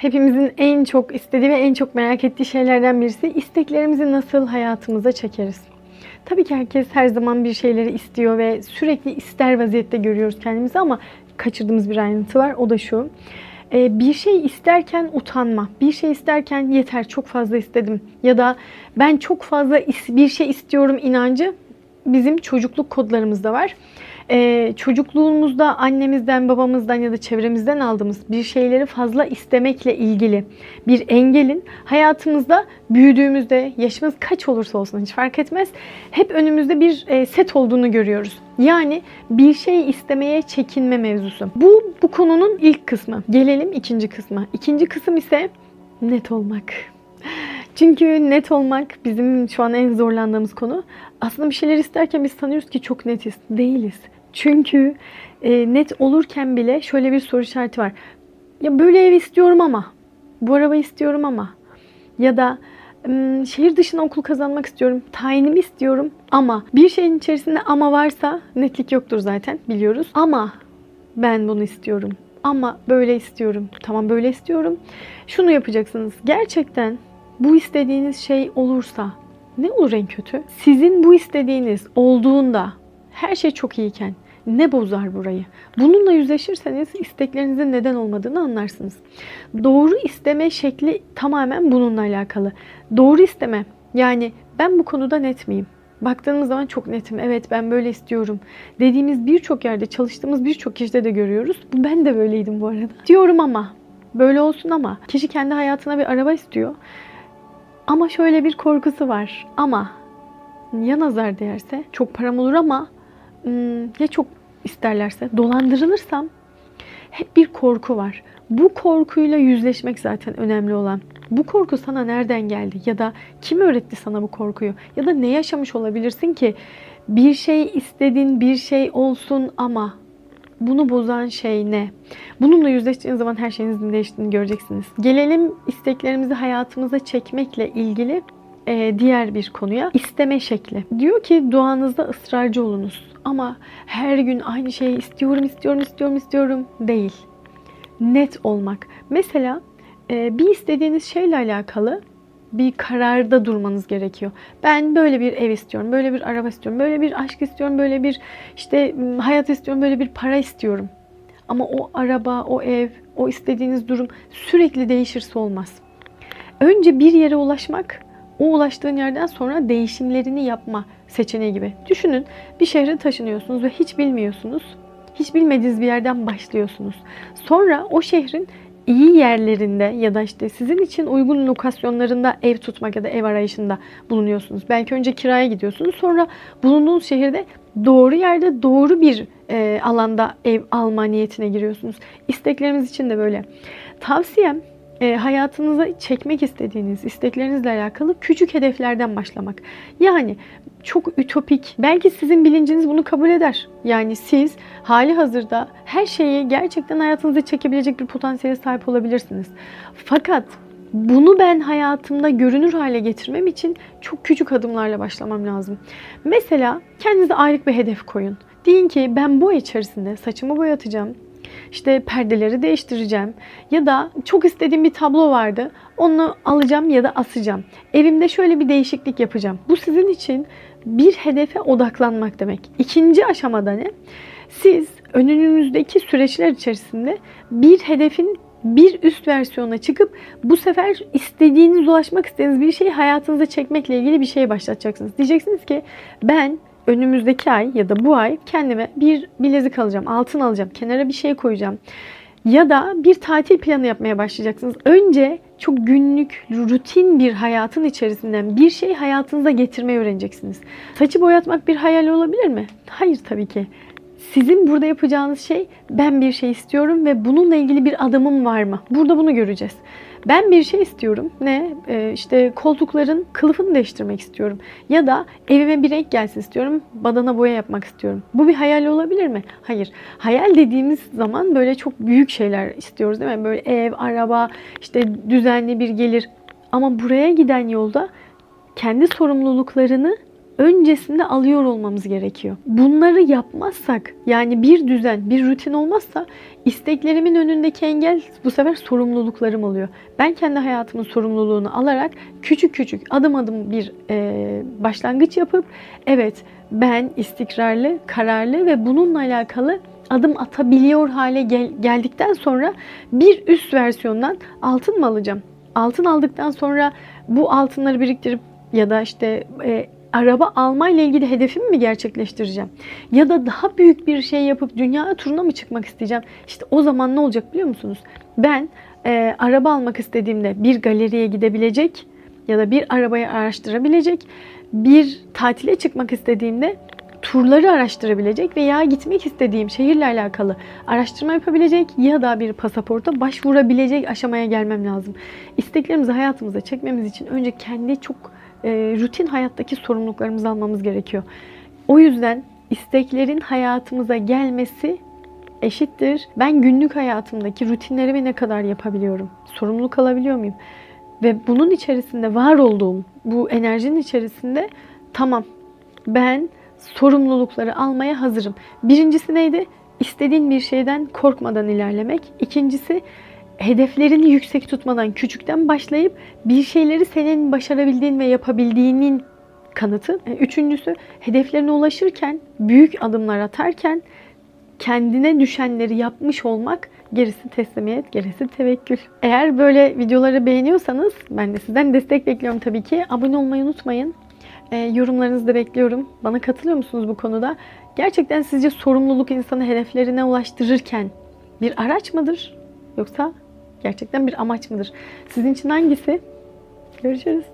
Hepimizin en çok istediği ve en çok merak ettiği şeylerden birisi isteklerimizi nasıl hayatımıza çekeriz? Tabii ki herkes her zaman bir şeyleri istiyor ve sürekli ister vaziyette görüyoruz kendimizi ama kaçırdığımız bir ayrıntı var. O da şu. Ee, Bir şey isterken utanma. Bir şey isterken yeter çok fazla istedim. Ya da ben çok fazla bir şey istiyorum inancı bizim çocukluk kodlarımızda var. Ee, çocukluğumuzda annemizden, babamızdan ya da çevremizden aldığımız bir şeyleri fazla istemekle ilgili bir engelin hayatımızda büyüdüğümüzde yaşımız kaç olursa olsun hiç fark etmez hep önümüzde bir e, set olduğunu görüyoruz. Yani bir şey istemeye çekinme mevzusu. Bu bu konunun ilk kısmı. Gelelim ikinci kısma. İkinci kısım ise net olmak. Çünkü net olmak bizim şu an en zorlandığımız konu. Aslında bir şeyler isterken biz sanıyoruz ki çok netiz. Değiliz. Çünkü e, net olurken bile şöyle bir soru işareti var. Ya böyle ev istiyorum ama, bu araba istiyorum ama ya da "Hmm, şehir dışına okul kazanmak istiyorum, tayinimi istiyorum ama bir şeyin içerisinde ama varsa netlik yoktur zaten biliyoruz. Ama ben bunu istiyorum. Ama böyle istiyorum. Tamam böyle istiyorum. Şunu yapacaksınız. Gerçekten bu istediğiniz şey olursa ne olur en kötü? Sizin bu istediğiniz olduğunda her şey çok iyiyken ne bozar burayı? Bununla yüzleşirseniz isteklerinizin neden olmadığını anlarsınız. Doğru isteme şekli tamamen bununla alakalı. Doğru isteme yani ben bu konuda net miyim? Baktığımız zaman çok netim. Evet ben böyle istiyorum. Dediğimiz birçok yerde çalıştığımız birçok kişide de görüyoruz. Ben de böyleydim bu arada. Diyorum ama böyle olsun ama kişi kendi hayatına bir araba istiyor. Ama şöyle bir korkusu var. Ama ya nazar değerse çok param olur ama ya çok isterlerse dolandırılırsam hep bir korku var. Bu korkuyla yüzleşmek zaten önemli olan. Bu korku sana nereden geldi ya da kim öğretti sana bu korkuyu ya da ne yaşamış olabilirsin ki bir şey istedin bir şey olsun ama bunu bozan şey ne? Bununla yüzleştiğiniz zaman her şeyinizin değiştiğini göreceksiniz. Gelelim isteklerimizi hayatımıza çekmekle ilgili diğer bir konuya. isteme şekli. Diyor ki duanızda ısrarcı olunuz. Ama her gün aynı şeyi istiyorum, istiyorum, istiyorum, istiyorum değil. Net olmak. Mesela e, bir istediğiniz şeyle alakalı bir kararda durmanız gerekiyor. Ben böyle bir ev istiyorum, böyle bir araba istiyorum, böyle bir aşk istiyorum, böyle bir işte hayat istiyorum, böyle bir para istiyorum. Ama o araba, o ev, o istediğiniz durum sürekli değişirse olmaz. Önce bir yere ulaşmak, o ulaştığın yerden sonra değişimlerini yapma seçeneği gibi. Düşünün bir şehre taşınıyorsunuz ve hiç bilmiyorsunuz. Hiç bilmediğiniz bir yerden başlıyorsunuz. Sonra o şehrin iyi yerlerinde ya da işte sizin için uygun lokasyonlarında ev tutmak ya da ev arayışında bulunuyorsunuz. Belki önce kiraya gidiyorsunuz. Sonra bulunduğunuz şehirde doğru yerde doğru bir e, alanda ev alma niyetine giriyorsunuz. İsteklerimiz için de böyle. Tavsiyem e, hayatınıza çekmek istediğiniz isteklerinizle alakalı küçük hedeflerden başlamak. Yani çok ütopik. Belki sizin bilinciniz bunu kabul eder. Yani siz hali hazırda her şeyi gerçekten hayatınıza çekebilecek bir potansiyele sahip olabilirsiniz. Fakat bunu ben hayatımda görünür hale getirmem için çok küçük adımlarla başlamam lazım. Mesela kendinize aylık bir hedef koyun. Deyin ki ben bu içerisinde saçımı boyatacağım, işte perdeleri değiştireceğim ya da çok istediğim bir tablo vardı. Onu alacağım ya da asacağım. Evimde şöyle bir değişiklik yapacağım. Bu sizin için bir hedefe odaklanmak demek. İkinci aşamada ne? Siz önünüzdeki süreçler içerisinde bir hedefin bir üst versiyona çıkıp bu sefer istediğiniz, ulaşmak istediğiniz bir şeyi hayatınıza çekmekle ilgili bir şey başlatacaksınız. Diyeceksiniz ki ben önümüzdeki ay ya da bu ay kendime bir bilezik alacağım, altın alacağım, kenara bir şey koyacağım. Ya da bir tatil planı yapmaya başlayacaksınız. Önce çok günlük, rutin bir hayatın içerisinden bir şey hayatınıza getirmeyi öğreneceksiniz. Saçı boyatmak bir hayal olabilir mi? Hayır tabii ki. Sizin burada yapacağınız şey ben bir şey istiyorum ve bununla ilgili bir adımım var mı? Burada bunu göreceğiz. Ben bir şey istiyorum. Ne? Ee, işte koltukların kılıfını değiştirmek istiyorum. Ya da evime bir renk gelsin istiyorum. Badana boya yapmak istiyorum. Bu bir hayal olabilir mi? Hayır. Hayal dediğimiz zaman böyle çok büyük şeyler istiyoruz değil mi? Böyle ev, araba, işte düzenli bir gelir. Ama buraya giden yolda kendi sorumluluklarını öncesinde alıyor olmamız gerekiyor. Bunları yapmazsak yani bir düzen, bir rutin olmazsa isteklerimin önündeki engel bu sefer sorumluluklarım oluyor. Ben kendi hayatımın sorumluluğunu alarak küçük küçük adım adım bir e, başlangıç yapıp evet ben istikrarlı, kararlı ve bununla alakalı adım atabiliyor hale gel- geldikten sonra bir üst versiyondan altın mı alacağım? Altın aldıktan sonra bu altınları biriktirip ya da işte e, araba almayla ilgili hedefimi mi gerçekleştireceğim? Ya da daha büyük bir şey yapıp dünya turuna mı çıkmak isteyeceğim? İşte o zaman ne olacak biliyor musunuz? Ben e, araba almak istediğimde bir galeriye gidebilecek ya da bir arabayı araştırabilecek, bir tatile çıkmak istediğimde turları araştırabilecek veya gitmek istediğim şehirle alakalı araştırma yapabilecek ya da bir pasaporta başvurabilecek aşamaya gelmem lazım. İsteklerimizi hayatımıza çekmemiz için önce kendi çok e, rutin hayattaki sorumluluklarımızı almamız gerekiyor. O yüzden isteklerin hayatımıza gelmesi eşittir. Ben günlük hayatımdaki rutinlerimi ne kadar yapabiliyorum? Sorumluluk alabiliyor muyum? Ve bunun içerisinde var olduğum bu enerjinin içerisinde tamam ben sorumlulukları almaya hazırım. Birincisi neydi? İstediğin bir şeyden korkmadan ilerlemek. İkincisi hedeflerini yüksek tutmadan küçükten başlayıp bir şeyleri senin başarabildiğin ve yapabildiğinin kanıtı. E, Üçüncüsü hedeflerine ulaşırken, büyük adımlar atarken kendine düşenleri yapmış olmak gerisi teslimiyet, gerisi tevekkül. Eğer böyle videoları beğeniyorsanız ben de sizden destek bekliyorum tabii ki. Abone olmayı unutmayın. E, yorumlarınızı da bekliyorum. Bana katılıyor musunuz bu konuda? Gerçekten sizce sorumluluk insanı hedeflerine ulaştırırken bir araç mıdır? Yoksa gerçekten bir amaç mıdır? Sizin için hangisi? Görüşürüz.